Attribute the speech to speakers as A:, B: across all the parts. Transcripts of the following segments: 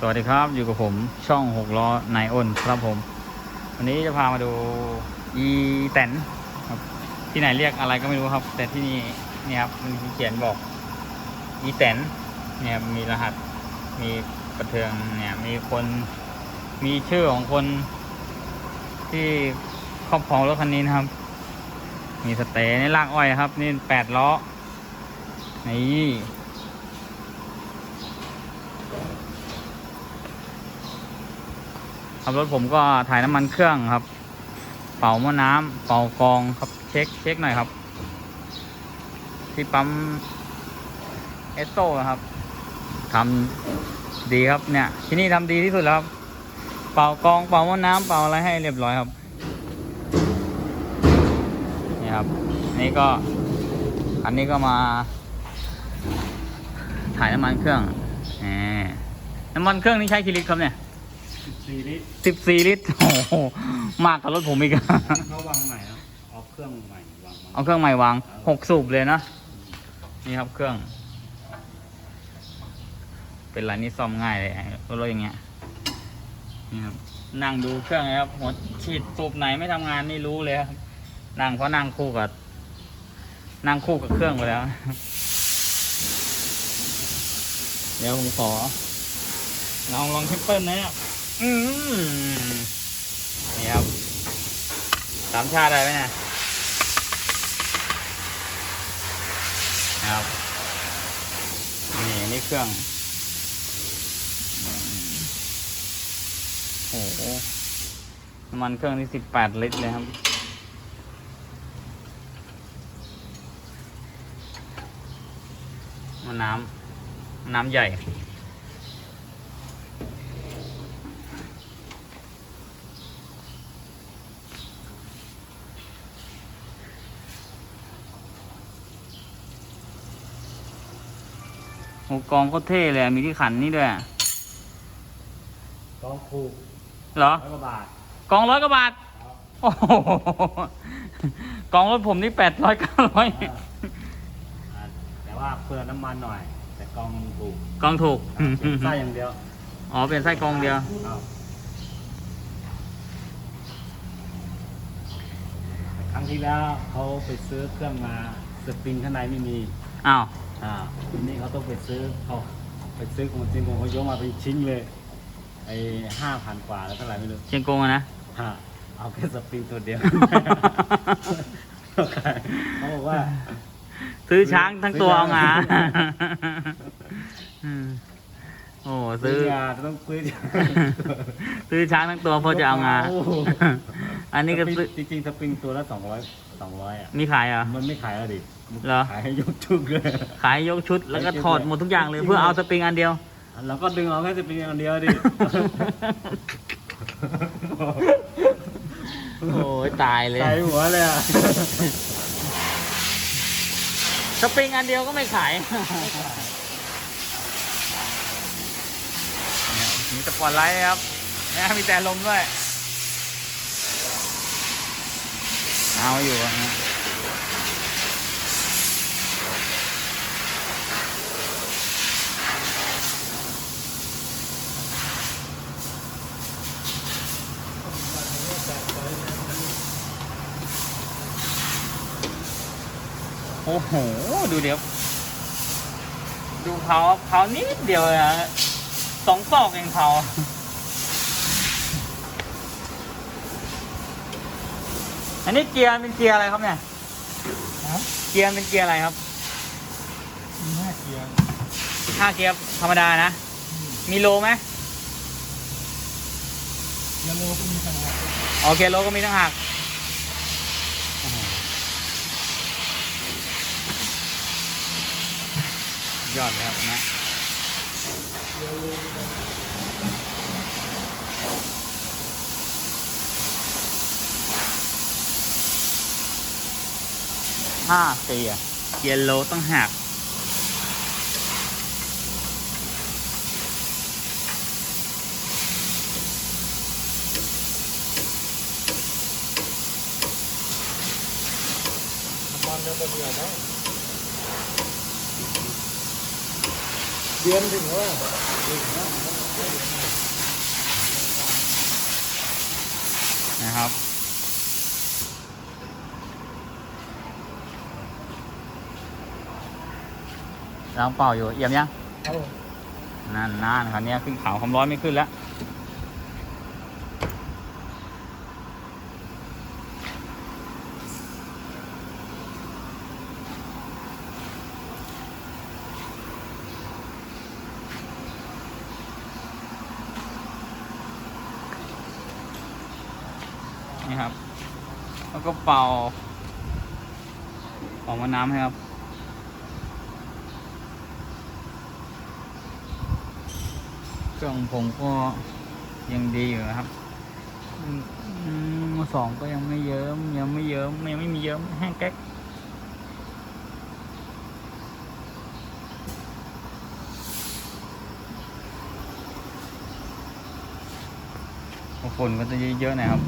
A: สวัสดีครับอยู่กับผมช่องหกล้อนายอ้นครับผม วันนี้จะพามาดูอีแตนครับ ที่ไหนเรียกอะไรก็ไม่รู้ครับ แต่ที่นี่เนี่ยครับมันเขียนบอกอีแตนเนี่ยมีรหัสมีประเทืองเนี่ยมีคนมีชื่อของคนที่ครอบครองรถคันนี้นะครับ มีสเตย์ในลากอ้อยครับ นี่แปดล้อนี่ ขับรถผมก็ถ่ายน้ำมันเครื่องครับ เป่าหม้อน้ำเป่ากองครับเช็คเช็คหน่อยครับ ที่ปั๊มเอสโซครับทำดีครับเนี่ย ที่นี่ทำดีที่สุดแล้วครับเป่ากองเป่าหม้อน้ำเป่าอะไรให้เรียบร้อยครับนี่ครับนี่ก็อันนี้ก็มา ถ่ายน้ำมันเครื่องน้ำมันเครื่องนี่ใช้กี่ลิตครับเนี่ย
B: 14ลิตร
A: สิบสี่ลิตรโอ้โหมากกว่ารถผมอีกอะ
B: เขาวางใหม่นะเอาเครื่องใหม่วางมา
A: เอาเครื่องใหม่วางหกสูบเลยนะนี่ครับเครื่อง เป็นไรนี่ซ่อมง่ายเลยรถรถอย่างเงี้ยนี่ครับนั่งดูเครื่องนะครับหัวฉีดสูบไหนไม่ทำงานนี่รู้เลยครับนั่งเพราะนั่งคู่กับนั่งคู่กับเครื่องไปแล้ว เดี๋ยวผมขอลองลองเทปเปิลนะครับ อืมนี่ครับสามชาติได้ไหมเนี่ยนะครับ นี่นี่เครื่องโอ้โหน้ำมันเครื่องนี่สิบแปดลิตรเลยครับมันน้ำน้ำใหญ่ โอ้กองก็เท่เลยอะมีที่ขันนี่ด้วยอะ
B: ต้องถูก
A: เหรอ
B: ร้อยกว่าบาท
A: กองร้อยกว่าบาท
B: ครับ
A: โอ้โหกองรถผมนี่แปดร้อยเก้าร้อย
B: อ่าแต่ว่าเปลืองน้ำมันหน่อย แต่กองถูก
A: กองถูก
B: เป็นไส้อย่างเดียว
A: อ๋อเป็นไส้กองเดียว
B: ครับครั้งที่แล้วเขาไปซื้อเครื่องมาสปริงข้างในไม่มี
A: อ้าว
B: อ่าทีนี้เขาต้องไปซื้อเขาไปซื้อของจริงของเขายกมาเป็นชิ้นเลยไอ้ห้าพันกว่าแล้วเท่าไหร่ไม่รู้
A: เชียงกงอะนะ
B: ฮะเอาแค่สปริงตัวเดียว เขาบอกว่า
A: ซื้อช้างทั้งตัว
B: ซื้อ
A: เอางา
B: ช้าง
A: อืมโอ้
B: ซื้
A: ซื้
B: อ
A: อ
B: ยาต้องซื้อ
A: ซื้อช้างทั้งตัวเพราะจะเอางา
B: โโห
A: อันนี้ก็ซื้อ
B: จริงๆสปริงตัวละสองร้อยสองร้อยอะ
A: มีขายเหรอ
B: มันไม่ขายแล้วดิ
A: เหรอ
B: ขายให้ยกชุดเลย
A: ขายยกชุดแล้วก็ถอดหมดทุกอย่างเลย เพื่อเอาสปริงอันเดียว
B: เราก็ดึงเอาแค่สปริงอันเดียวดิ
A: โอ้ยตายเลย
B: ใส่หัวเลยอะ
A: สปริงอันเดียวก็ไม่ขายเนี่ยมีสปอร์ตไลท์ครับนะมีแต่ลมด้วย เอาอยู่อะนะ โอ้โห ดูเดี๋ยว ดูเผาเผานิดเดียวเลยอะสองซอกเองเผาอันนี้เกียร์เป็นเกียร์อะไรครับเนี่ยเกียร์เป็นเกียร์อะไรครับ
B: ห้าเกียร์
A: ห้าเกียร์ธรรมดานะ มีโลไหม
B: แล้วโมก็มีขนาด
A: โอเคโลก็มีทั้งหัก ยอดเลยครับนะห้าเกียร์เกียร์โลต้องหัก
B: มันแล้วก็เดือแล้ว เดืนถึงว่าะ
A: ครับ ลองเป่าอยู่เอี่ยมยังนั่นน่นครับเนี้ขึ้นเขาความร้อนไม่ขึ้นแล้ว นี่ครับ แล้วก็เป่าเป่ามาน้ำให้ครับ เครื่องผมก็ยังดีอยู่นะครับอืมอืมมือสองก็ยังไม่เยิ้มยังไม่เยิ้มยังไม่มีเยิ้มแห้งแก๊กฝนก็จะเยอะๆนะครับ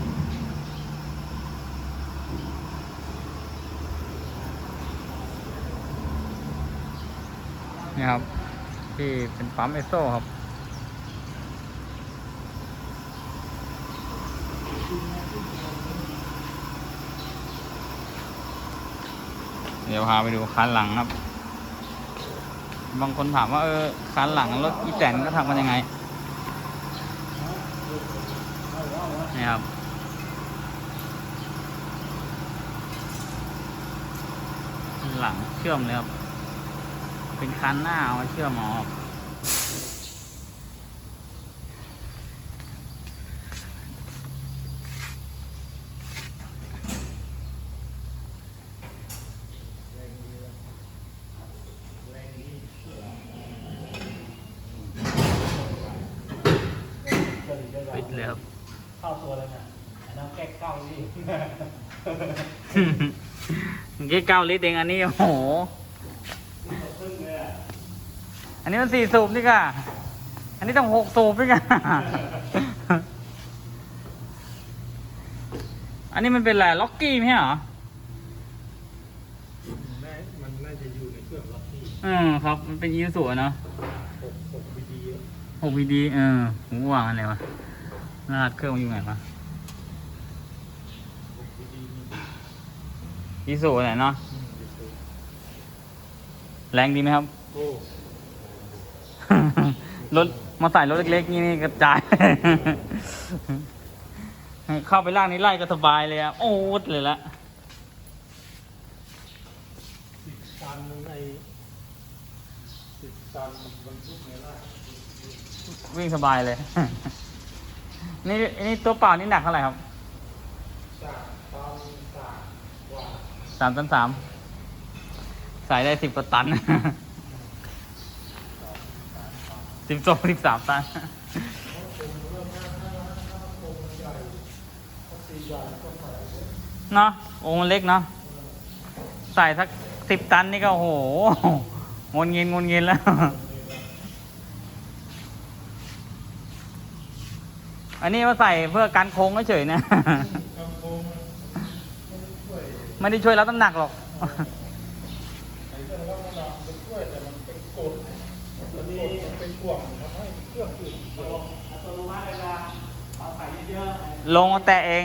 A: นี่ครับ ที่เป็นปั๊มเอสโซครับเดี๋ยวพาไปดูคันหลังครับ บางคนถามว่าเออคันหลังรถอีแตนก็ทำกันยังไง นี่ครับ หลังเชื่อมเลยครับ เป็นคันหน้าเอามาเชื่อมเอาครับปิดเลยครับ
B: เข้าตัวแล้วนะอันนั้นแก้เก้านี่
A: เมื่อกี้เก้าลิตรเองอันนี้โอ้โห
B: พึ่งเลยอะ
A: อั นนี้มันสี่สูบนี่ก่ะอันนี้ต้องหกสูบนี่ก่ะอันนี้มันเป็นอะไรล็อกกี้ไหมใช่เหรอ
B: แม่มันน่าจะอยู่ในเครื่องล็อกที่
A: อืมครับ มันเป็นยีสูเนาะ
B: หกหกวิดี
A: หกวีดีเออหูวางอะไรวะรหัสเครื่องมันอยู่ไหนวะ
B: หกวิดี
A: ยีสูไหนเนาะแรงดีไหมครับ
B: โอ้
A: รถมาใส่รถเล็กๆนี่นี่กระจาย เข้าไปล่างนี้ไล่ก็สบายเลยอะโอ้ดเลยละ
B: สิบตันในสิบตันบรรทุกในไร่
A: วิ่งสบายเลย นี่นี่ตัวเปล่านี่หนักเท่าไหร่ครับ
B: จากตันจากกว่า
A: สามตันสาม ใส่ได้สิบกว่าตัน สิบสองสิบสามตันเนาะองค์เล็กเนาะใส่สักสิบตันนี่ก็โหงนเงินงนเงินแล้ว อันนี้มาใส่เพื่อกันโค้งเฉยๆนะ ไม่ได้ช่วยรับน้ำหนักหรอก
B: อันนี้เป็น กล่องทำให้เครื่องอื่นเดียว
A: ลงมาแตะเอง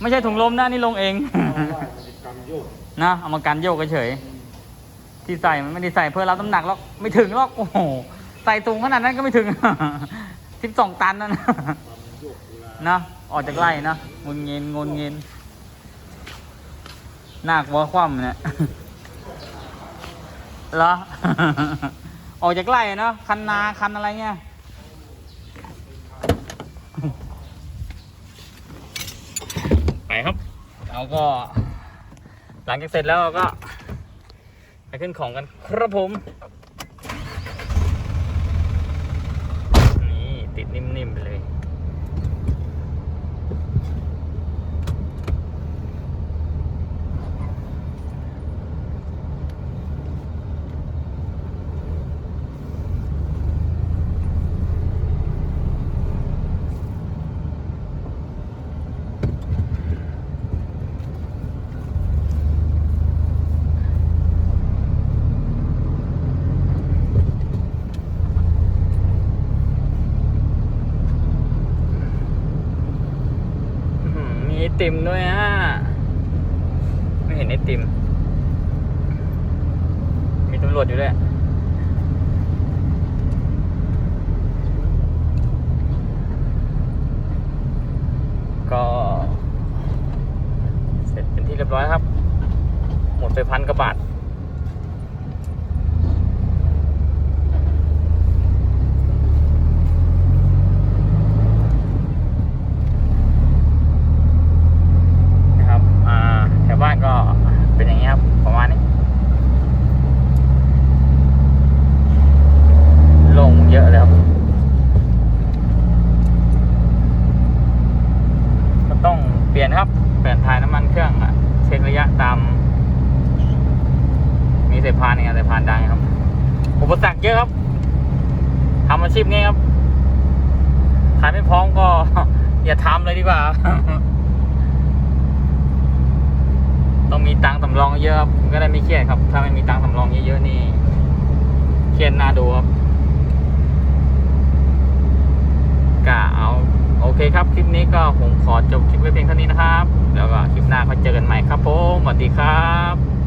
A: ไม่ใช่ถุงลมนะนี่ลงเอง
B: เพราะว่าจะเป็นกรรมโยก
A: นะเอามากันโยกเฉยๆที่ใส่มันไม่ได้ใส่เพื่อรับน้ำหนักหรอกไม่ถึงหรอกโอ้โหใส่ถุงขนาดนั้นก็ไม่ถึงสิบสองตันนั่นนะ
B: กรรมโยกเวลา
A: นะออกจากไร่นะงนเงินงนเงินหน้ากวัวคว่ำเนี่ยเหรอ ออกจากไร่เนาะคันนาคันอะไรเงี้ยไปครับเราก็ หลังจากเสร็จแล้วเราก็ ไปขึ้นของกันครับผม ติมด้วยฮะ ไม่เห็นไอติม มีตำรวจอยู่ด้วยก็เสร็จเป็นที่เรียบร้อยครับ หมดไปพันกว่าบาท ลิปนี้ครับขายไม่พร้อมก็ อย่าทำเลยดีกว่า ต้องมีตังค์สำรองเยอะครับก็ได้ไม่เครียดครับ ถ้าไม่มีตังค์สำรองเยอะๆนี่เครียดหน้าดูครับกะเอา โอเคครับ คลิปนี้ก็ผมขอจบคลิปไว้เพียงเท่านี้นะครับ แล้วก็คลิปหน้าก็เจอกันใหม่ครับผมสวัสดีครับ